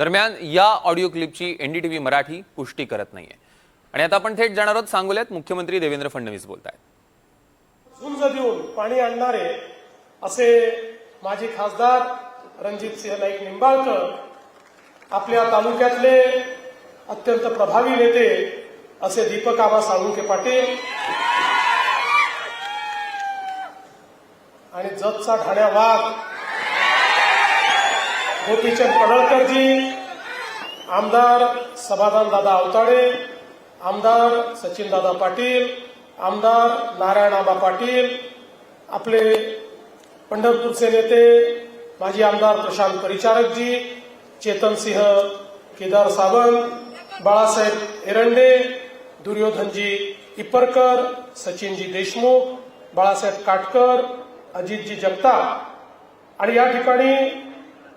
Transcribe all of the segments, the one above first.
दरम्यान या audio क्लिपची NDTV Marathi पुष्टी करत नाहीये. आणि आता आपण थेट जाणार आहोत सांगोल्यात. मुख्यमंत्री देवेंद्र फडणवीस बोलत आहेत झुंज देऊन पाणी आणणारे असे माजी खासदार रणजित सिंह नाईक निंबाळकर आपल्या तालुक्यातले अत्यंत प्रभावी नेते असे दीपक आबा साळुंके पाटील आणि जतचा ढाण्या वाघ गोपीचंद पडळकरजी आमदार समाधान दादा अवताडे आमदार सचिनदादा पाटील आमदार नारायणाबा पाटील आपले पंढरपूरचे नेते माजी आमदार प्रशांत परिचारकजी चेतनसिंह केदार सावंत बाळासाहेब एरंडे दुर्योधनजी इपरकर सचिनजी देशमुख बाळासाहेब काटकर अजितजी जगताप. आणि या ठिकाणी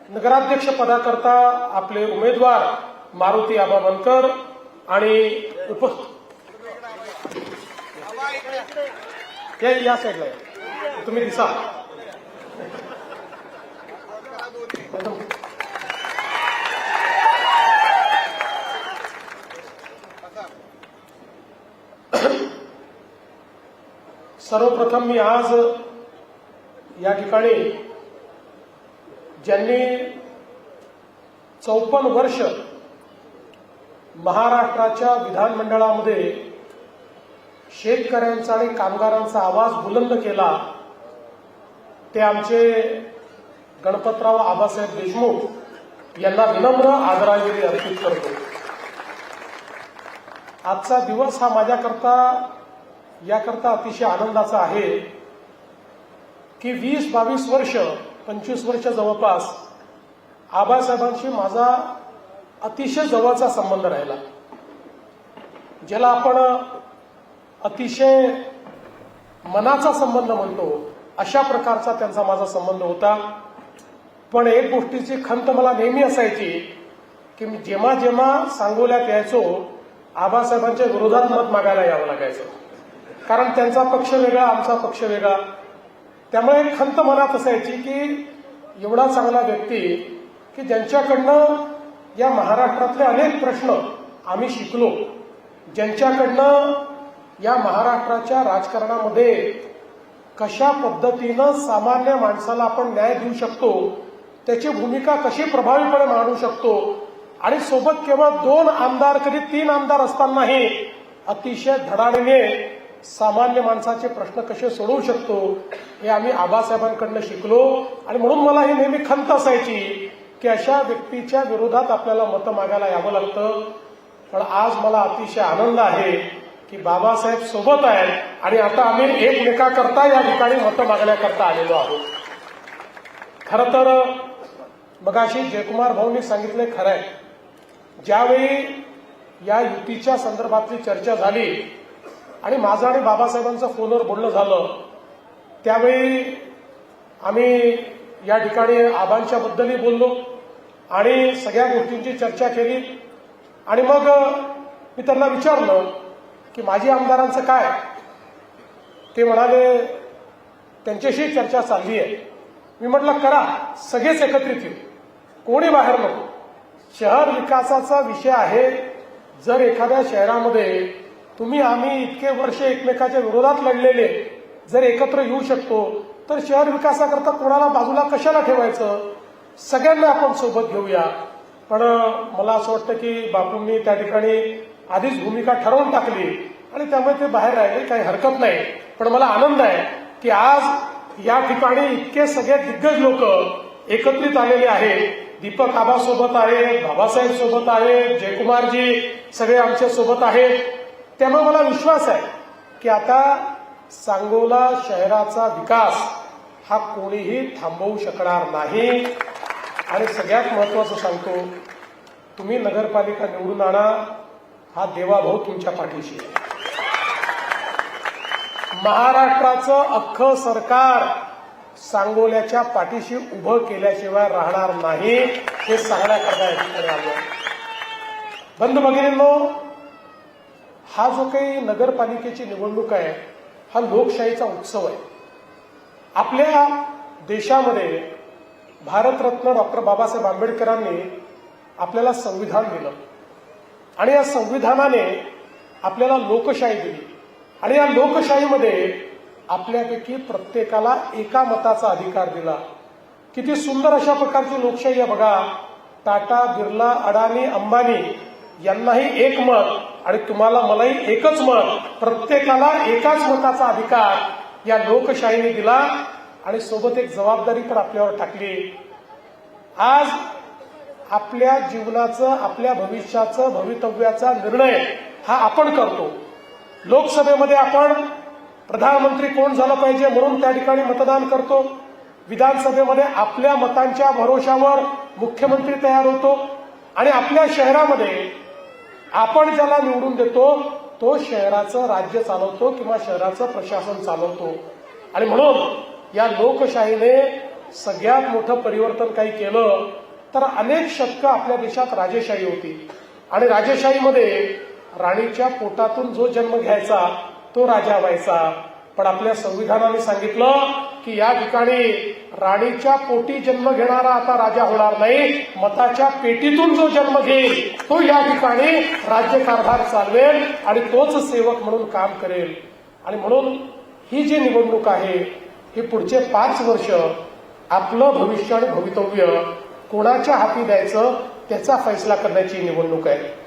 नगराध्यक्ष पदाकरता आपले उमेदवार मारुती आबा बनकर आणि उप या या साईडला तुम्ही दिसा. सर्वप्रथम मी आज या ठिकाणी ज्यांनी चौपन्न वर्ष महाराष्ट्राच्या विधानमंडळामध्ये शेतकऱ्यांचा आणि कामगारांचा आवाज बुलंद केला ते आमचे गणपतराव आबासाहेब देशमुख यांना विनम्र आदरांजली अर्पित करतो. आजचा दिवस हा माझ्याकरता याकरता अतिशय आनंदाचा आहे की वीस बावीस वर्ष पंचवीस वर्ष जवळपास आबासाहेबांशी माझा अतिशय जवळचा संबंध राहिला ज्याला आपण अतिशय मनाचा संबंध म्हणतो अशा प्रकारचा त्यांचा माझा संबंध होता. पण एक गोष्टीची खंत मला नेहमी असायची की मी जेव्हा जेव्हा सांगोल्यात यायचो आबासाहेबांच्या विरोधात मत मागायला यावं लागायचं. कारण त्यांचा पक्ष वेगळा आमचा पक्ष वेगळा. त्यामुळे एक खंत मनात असायची की एवढा चांगला व्यक्ती की ज्यांच्याकडनं या महाराष्ट्रातले अनेक प्रश्न आम्ही शिकलो ज्यांच्याकडनं या महाराष्ट्राच्या राजकारणामध्ये कशा पद्धतीनं सामान्य माणसाला आपण न्याय देऊ शकतो त्याची भूमिका कशी प्रभावीपणे मांडू शकतो आणि सोबत केवळ दोन आमदार कधी तीन आमदार असतानाही अतिशय धडाडीने सामान्य माणसाचे प्रश्न कसे सोडवू शकतो हे आम्ही आबासाहेबांकडनं शिकलो. आणि म्हणून मला ही नेहमी खंत असायची की अशा व्यक्तीच्या विरोधात आपल्याला मतं मागायला यावं लागतं. पण आज मला अतिशय आनंद आहे की बाबासाहेब सोबत आहेत आणि आता आम्ही एकमेकाकरता या ठिकाणी मतं मागण्याकरता आलेलो आहोत. खर तर मगाशी जयकुमार भाऊंनी सांगितले खरं आहे. ज्यावेळी या युतीच्या संदर्भातली चर्चा झाली आणि माझं आणि बाबासाहेबांचं फोनवर बोलणं झालं त्यावेळी आम्ही या ठिकाणी आबांच्या बद्दलही बोललो आणि सगळ्या गोष्टींची चर्चा केली. आणि मग मी त्यांना विचारलं की माजी आमदारांचं काय? ते म्हणाले त्यांच्याशी चर्चा चालली आहे. मी म्हटलं करा सगळेच एकत्रित येऊ. कोणी बाहेर नको. शहर विकासाचा विषय आहे. जर एखाद्या शहरामध्ये तुम्ही आम्ही इतके वर्ष एकमेकाच्या विरोधात लढलेले. जर एकत्र येऊ शकतो तर शहर विकासाकरता कोणाला बाजूला कशाला ठेवायचं? सगळ्यांना आपण सोबत घेऊया. पण मला असं वाटतं की बापूंनी त्या ठिकाणी आधीच भूमिका ठरवून टाकली आणि त्यामुळे ते बाहेर राहिले काही हरकत नाही. पण मला आनंद आहे की आज या ठिकाणी इतके सगळे दिग्गज लोक एकत्रित आलेले आहेत. दीपक आबासोबत आहे बाबासाहेब सोबत आहे जयकुमारजी सगळे आमच्यासोबत आहेत. त्यामुळे मला विश्वास आहे की आता सांगोला शहराचा विकास हा कोणीही थांबवू शकणार नाही. आणि सगळ्यात महत्वाचं सांगतो तुम्ही नगरपालिका निवडून आणा हा देवाभाऊ तुमच्या पाठीशी महाराष्ट्राचं अख्खं सरकार सांगोल्याच्या पाठीशी उभं केल्याशिवाय राहणार नाही हे सांगण्याकरता या ठिकाणी भगिनींनो हा जो काही नगरपालिकेची निवडणूक आहे हा लोकशाहीचा उत्सव आहे. आपल्या देशामध्ये भारतरत्न डॉक्टर बाबासाहेब आंबेडकरांनी आपल्याला संविधान दिलं. आणि या संविधानाने आपल्याला लोकशाही दिली. आणि या लोकशाहीमध्ये आपल्यापैकी प्रत्येकाला एका मताचा अधिकार दिला. किती सुंदर अशा प्रकारची लोकशाही आहे बघा. टाटा बिर्ला अडाणी अंबानी यांनाही एक मत. आणि तुम्हाला मलाही एकच मत प्रत्येकाला एकाच मताचा अधिकार या लोकशाहीने दिला आणि सोबत एक जबाबदारी पण आपल्यावर टाकली. आज आपल्या जीवनाचं आपल्या भविष्याचं भवितव्याचा निर्णय हा आपण करतो. लोकसभेमध्ये आपण प्रधानमंत्री कोण झालं पाहिजे म्हणून त्या ठिकाणी मतदान करतो. विधानसभेमध्ये आपल्या मतांच्या भरोशावर मुख्यमंत्री तयार होतो. आणि आपल्या शहरामध्ये आपण ज्याला निवडून देतो तो शहराचं राज्य चालवतो किंवा शहराचं प्रशासन चालवतो. आणि म्हणून या लोकशाहीने सगळ्यात मोठं परिवर्तन काही केलं तर अनेक शतकं आपल्या देशात राजेशाही होती. आणि राजेशाहीमध्ये राणीच्या पोटातून जो जन्म घ्यायचा तो राजा व्हायचा. पण आपल्या संविधानाने सांगितलं की या ठिकाणी राणीच्या पोटी जन्म घेणारा आता राजा होणार नाही. मताच्या पेटीतून जो जन्म घेईल तो या ठिकाणी राज्यकारभार चालवेल आणि तोच सेवक म्हणून काम करेल. आणि म्हणून ही जी निवडणूक आहे ही पुढचे पाच वर्ष आपलं भविष्य आणि भवितव्य कोणाच्या हाती द्यायचं त्याचा फैसला करण्याची निवडणूक आहे.